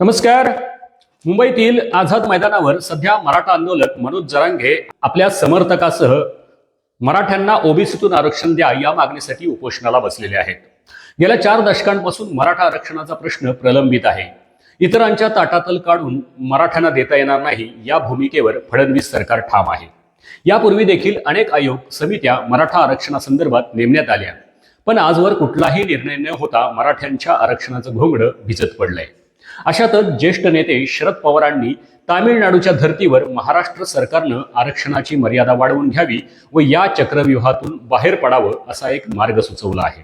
नमस्कार. मुंबईतील आझाद मैदानावर सध्या मराठा आंदोलक मनोज जरांगे आपल्या समर्थकासह मराठ्यांना ओबीसीतून आरक्षण द्या या मागणीसाठी उपोषणाला बसलेले आहेत. गेल्या चार दशकांपासून मराठा आरक्षणाचा प्रश्न प्रलंबित आहे. इतरांच्या ताटातल काढून मराठ्यांना देता येणार नाही या भूमिकेवर फडणवीस सरकार ठाम आहे. यापूर्वी देखील अनेक आयोग समित्या मराठा आरक्षणासंदर्भात नेमण्यात आल्या. पण आजवर कुठलाही निर्णय न होता मराठ्यांच्या आरक्षणाचं घोंगडं भिजत पडलंय. अशातच ज्येष्ठ नेते शरद पवारांनी तामिळनाडूच्या धर्तीवर महाराष्ट्र सरकारनं आरक्षणाची मर्यादा वाढवून घ्यावी व या चक्रव्यूहातून बाहेर पडावं असा एक मार्ग सुचवला आहे.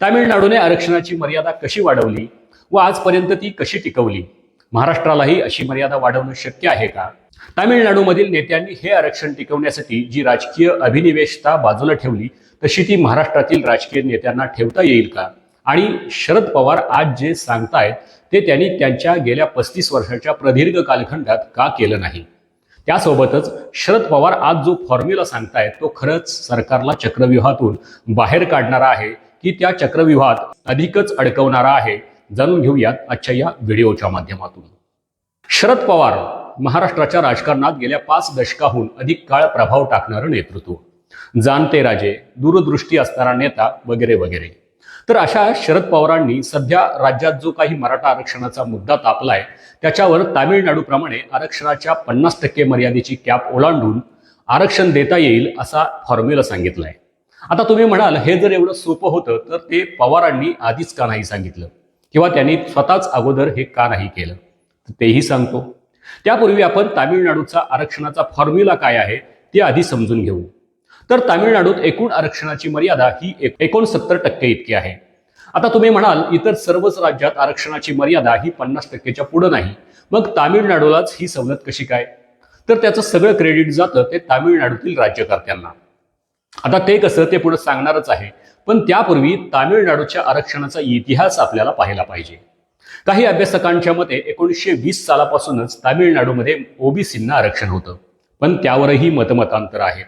तामिळनाडूने आरक्षणाची मर्यादा कशी वाढवली व आजपर्यंत ती कशी टिकवली? महाराष्ट्रालाही अशी मर्यादा वाढवणं शक्य आहे का? तामिळनाडूमधील नेत्यांनी हे आरक्षण टिकवण्यासाठी जी राजकीय अभिनिवेशता बाजूला ठेवली तशी ती महाराष्ट्रातील राजकीय नेत्यांना ठेवता येईल का? आणि शरद पवार आज जे सांगतायत ते त्यांनी त्यांच्या गेल्या पस्तीस वर्षाच्या प्रदीर्घ कालखंडात का केलं नाही? त्यासोबतच शरद पवार आज जो फॉर्म्युला सांगतायत तो खरंच सरकारला चक्रव्यूहातून बाहेर काढणारा आहे की त्या चक्रव्यूहात अधिकच अडकवणारा आहे जाणून घेऊयात आजच्या या व्हिडिओच्या माध्यमातून. शरद पवार महाराष्ट्राच्या राजकारणात गेल्या पाच दशकाहून अधिक काळ प्रभाव टाकणारं नेतृत्व. जाणते राजे दूरदृष्टी असणारा नेता वगैरे वगैरे. तर अशा शरद पवारांनी सध्या राज्यात जो काही मराठा आरक्षणाचा मुद्दा तापलाय त्याच्यावर तामिळनाडूप्रमाणे आरक्षणाच्या पन्नास टक्के मर्यादेची कॅप ओलांडून आरक्षण देता येईल असा फॉर्म्युला सांगितलाय. आता तुम्ही म्हणाल हे जर एवढं सोपं होतं तर ते पवारांनी आधीच का नाही सांगितलं? किंवा त्यांनी स्वतःच अगोदर हे का नाही केलं? तेही सांगतो. त्यापूर्वी आपण तामिळनाडूचा आरक्षणाचा फॉर्म्युला काय आहे ते आधी समजून घेऊ. तर तामिळनाडूत एकूण आरक्षणाची मर्यादा ही एकोणसत्तर टक्के इतकी आहे. आता तुम्ही म्हणाल इतर सर्वच राज्यात आरक्षणाची मर्यादा ही पन्नास टक्केच्या पुढं नाही. मग तामिळनाडूलाच ही सवलत कशी काय? तर त्याचं सगळं क्रेडिट जातं ते तामिळनाडूतील राज्यकर्त्यांना. आता ते कसं ते पुढे सांगणारच आहे पण त्यापूर्वी तामिळनाडूच्या आरक्षणाचा इतिहास आपल्याला पाहायला पाहिजे. काही अभ्यासकांच्या मते एकोणीसशे वीस सालापासूनच तामिळनाडूमध्ये ओबीसींना आरक्षण होतं पण त्यावरही मतमतांतर आहेत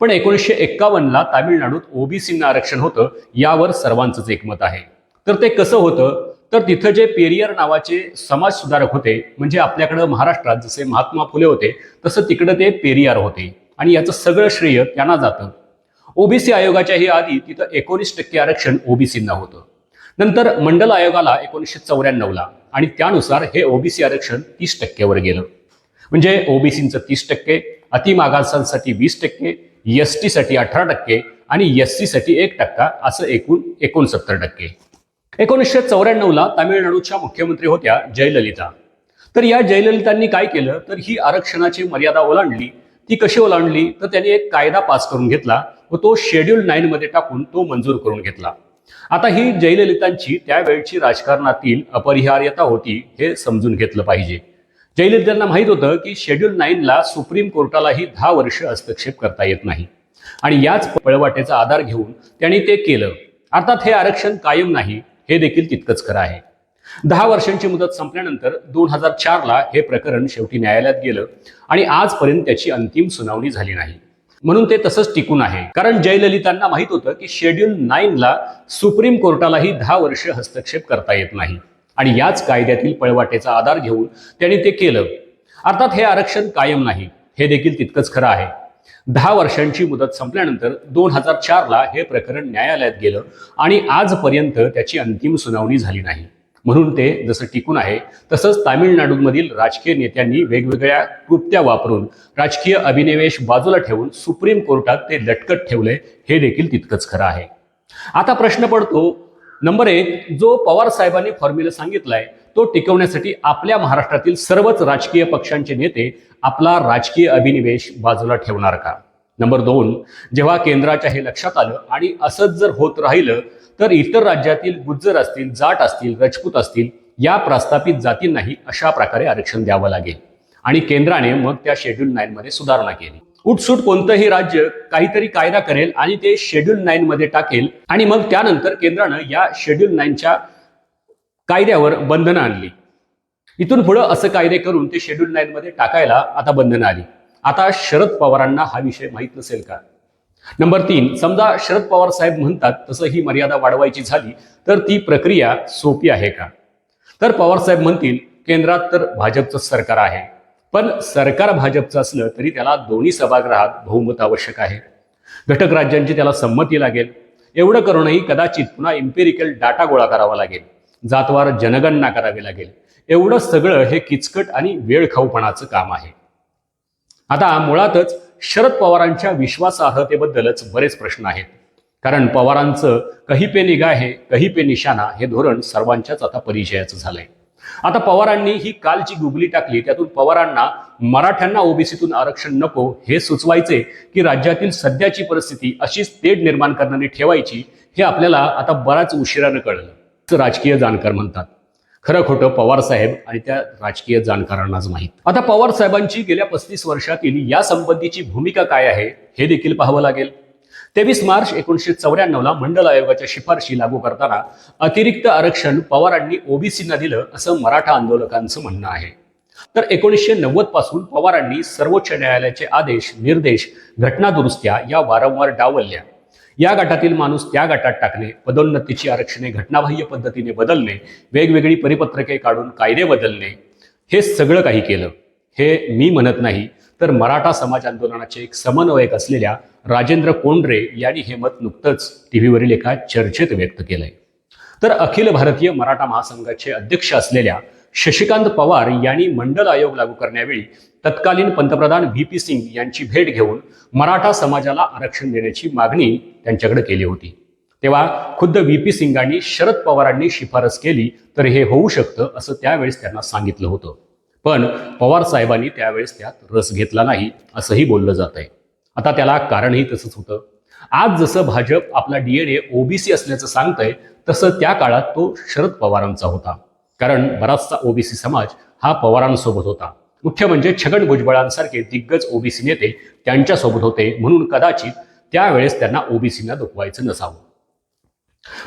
पण एकोणीसशे एक्कावन्नला तामिळनाडूत ओबीसींना आरक्षण होतं यावर सर्वांचंच एकमत आहे. तर ते कसं होतं? तर तिथं जे पेरियर नावाचे समाज सुधारक होते म्हणजे आपल्याकडं महाराष्ट्रात जसे महात्मा फुले होते तसं तिकडं ते पेरियार होते. आणि याचं सगळं श्रेय त्यांना जातं. ओबीसी आयोगाच्याही आधी तिथं एकोणीस टक्के आरक्षण ओबीसींना होतं. नंतर मंडल आयोगाला एकोणीसशे चौऱ्याण्णवला आणि त्यानुसार हे ओबीसी आरक्षण तीस टक्क्यावर गेलं. म्हणजे ओबीसींचं तीस टक्के अतिमागासांसाठी वीस टक्के एस टीसाठी अठरा टक्के आणि एस सीसाठी एक टक्का असं एकूण एकोणसत्तर टक्के. एकोणीसशे चौऱ्याण्णवला तामिळनाडूच्या मुख्यमंत्री होत्या जयललिता. तर या जयललितांनी काय केलं? तर ही आरक्षणाची मर्यादा ओलांडली. ती कशी ओलांडली? तर त्यांनी एक कायदा पास करून घेतला व तो शेड्यूल नाईन मध्ये टाकून तो मंजूर करून घेतला. आता ही जयललितांची त्यावेळची राजकारणातील अपरिहार्यता होती हे समजून घेतलं पाहिजे. जयललितांना माहीत होतं की शेड्यूल नाईनला सुप्रीम कोर्टालाही दहा वर्ष हस्तक्षेप करता येत नाही. आणि याच पळवाटेचा आधार घेऊन त्यांनी ते केलं. अर्थात हे आरक्षण कायम नाही हे देखील तितकंच खरं आहे. दहा वर्षांची मुदत संपल्यानंतर दोन हजार चारला हे प्रकरण शेवटी न्यायालयात गेलं आणि आजपर्यंत त्याची अंतिम सुनावणी झाली नाही. म्हणून ते तसंच टिकून आहे. कारण जयललितांना माहीत होतं की शेड्यूल नाईनला सुप्रीम कोर्टालाही दहा वर्ष हस्तक्षेप करता येत नाही. आणि याच कायद्यातील पळवाटेचा आधार घेऊन त्यांनी ते केलं. अर्थात हे आरक्षण कायम नाही हे देखील तितकंच खरं आहे. दहा वर्षांची मुदत संपल्यानंतर दोन हजार चारला हे प्रकरण न्यायालयात गेलं आणि आजपर्यंत त्याची अंतिम सुनावणी झाली नाही. म्हणून ते जसं टिकून आहे तसंच तामिळनाडूमधील राजकीय नेत्यांनी वेगवेगळ्या कृत्या वापरून राजकीय अभिनिवेश बाजूला ठेवून सुप्रीम कोर्टात ते लटकत ठेवले हे देखील तितकंच खरं आहे. आता प्रश्न पडतो नंबर एक जो पवार साहेबांनी फॉर्म्युला सांगितलाय तो टिकवण्यासाठी आपल्या महाराष्ट्रातील सर्वच राजकीय पक्षांचे नेते आपला राजकीय अभिनिवेश बाजूला ठेवणार का? नंबर दोन जेव्हा केंद्राच्या हे लक्षात आलं आणि असंच जर होत राहिलं तर इतर राज्यातील गुज्जर असतील जाट असतील रजपूत असतील या प्रस्थापित जातींनाही अशा प्रकारे आरक्षण द्यावं लागेल. आणि केंद्राने मग त्या शेड्यूल नाईन मध्ये सुधारणा केली. उठसूट कोणतंही राज्य काहीतरी कायदा करेल आणि ते शेड्यूल नाईन मध्ये टाकेल. आणि मग त्यानंतर केंद्रानं या शेड्यूल नाईनच्या कायद्यावर बंधनं आणली. इथून पुढं असं कायदे करून ते शेड्यूल नाईन मध्ये टाकायला आता बंधनं आली. आता शरद पवारांना हा विषय माहीत नसेल का? नंबर तीन समजा शरद पवार साहेब म्हणतात तसं ही मर्यादा वाढवायची झाली तर ती प्रक्रिया सोपी आहे का? तर पवार साहेब म्हणतील केंद्रात तर भाजपचं सरकार आहे. पण सरकार भाजपचं असलं तरी त्याला दोन्ही सभागृहात बहुमत आवश्यक आहे. घटक राज्यांची त्याला संमती लागेल. एवढं करूनही कदाचित पुन्हा इम्पेरिकल डाटा गोळा करावा लागेल. जातवार जनगणना करावी लागेल. एवढं सगळं हे किचकट आणि वेळखाऊपणाचं काम आहे. आता मुळातच शरद पवारांच्या विश्वासार्हतेबद्दलच बरेच प्रश्न आहेत. कारण पवारांचं कही पे निगा आहे कही पे निशाणा हे धोरण सर्वांच्याच आता परिचयाचं झालंय. आता पवारांनी ही कालची गुगली टाकली त्यातून पवारांना मराठ्यांना ओबीसीतून आरक्षण नको हे सुचवायचे की राज्यातील सध्याची परिस्थिती अशीच तेढ निर्माण करणारी ठेवायची हे आपल्याला आता बराच उशिरानं कळलं. राजकीय जाणकार म्हणतात. खरं खोटं पवार साहेब आणि त्या राजकीय जाणकारांनाच माहीत. आता पवार साहेबांची गेल्या पस्तीस वर्षातील या संबंधीची भूमिका काय आहे हे देखील पाहावं लागेल. तेवीस मार्च एकोणीसशे चौऱ्याण्णवला मंडल आयोगाच्या शिफारशी लागू करताना अतिरिक्त आरक्षण पवारांनी ओबीसींना दिलं असं मराठा आंदोलकांचं म्हणणं आहे. तर एकोणीसशे नव्वदपासून पवारांनी सर्वोच्च न्यायालयाचे आदेश निर्देश घटना दुरुस्त्या या वारंवार डावलल्या. या गटातील माणूस त्या गटात टाकणे पदोन्नतीची आरक्षणे घटनाबाह्य पद्धतीने बदलणे वेगवेगळी परिपत्रके काढून कायदे बदलणे हे सगळं काही केलं. हे मी म्हणत नाही तर मराठा समाज आंदोलनाचे एक समन्वयक असलेल्या राजेंद्र कोंडरे यांनी हे मत नुकतंच टीव्हीवरील एका चर्चेत व्यक्त केलंय. तर अखिल भारतीय मराठा महासंघाचे अध्यक्ष असलेल्या शशिकांत पवार यांनी मंडल आयोग लागू करण्यावेळी तत्कालीन पंतप्रधान व्ही पी सिंग यांची भेट घेऊन मराठा समाजाला आरक्षण देण्याची मागणी त्यांच्याकडे केली होती. तेव्हा खुद्द व्ही पी सिंगांनी शरद पवारांनी शिफारस केली तर हे होऊ शकतं असं त्यावेळेस त्यांना सांगितलं होतं. पण पवार साहेबांनी त्यावेळेस त्यात रस घेतला नाही असंही बोललं जात आहे आता त्याला कारणही तसंच होतं. आज जसं भाजप आपला डीएनए ओबीसी असल्याचं सांगतंय तसं त्या काळात तो शरद पवारांचा होता. कारण बराचसा ओबीसी समाज हा पवारांसोबत होता. मुख्य म्हणजे छगन भुजबळांसारखे दिग्गज ओबीसी नेते त्यांच्यासोबत होते म्हणून कदाचित त्यावेळेस त्यांना ओबीसीना दुखवायचं नसावं.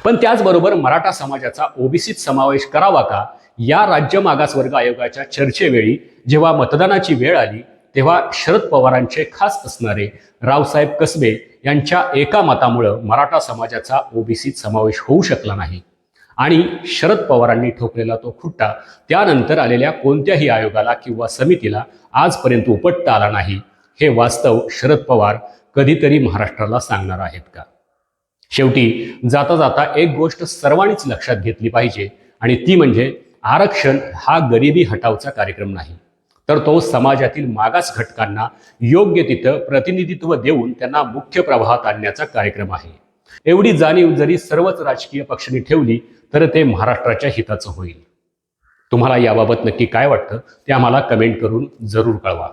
पण त्याचबरोबर मराठा समाजाचा ओबीसीत समावेश करावा का या राज्य मागासवर्ग आयोगाच्या चर्चेवेळी जेव्हा मतदानाची वेळ आली तेव्हा शरद पवारांचे खास असणारे रावसाहेब कसबे यांच्या एका मतामुळं मराठा समाजाचा ओबीसीत समावेश होऊ शकला नाही. आणि शरद पवारांनी ठोकलेला तो खुट्टा त्यानंतर आलेल्या कोणत्याही आयोगाला किंवा समितीला आजपर्यंत उपटता आला नाही हे वास्तव शरद पवार कधीतरी महाराष्ट्राला सांगणार आहेत का? शेवटी जाता जाता एक गोष्ट सर्वांनीच लक्षात घेतली पाहिजे आणि ती म्हणजे आरक्षण हा गरिबी हटावचा कार्यक्रम नाही. तर तो समाजातील मागास घटकांना योग्य तिथं प्रतिनिधित्व देऊन त्यांना मुख्य प्रवाहात आणण्याचा कार्यक्रम आहे. एवढी जाणीव जरी सर्वच राजकीय पक्षांनी ठेवली तर ते महाराष्ट्राच्या हिताचं होईल. तुम्हाला याबाबत नक्की काय वाटतं ते आम्हाला कमेंट करून जरूर कळवा.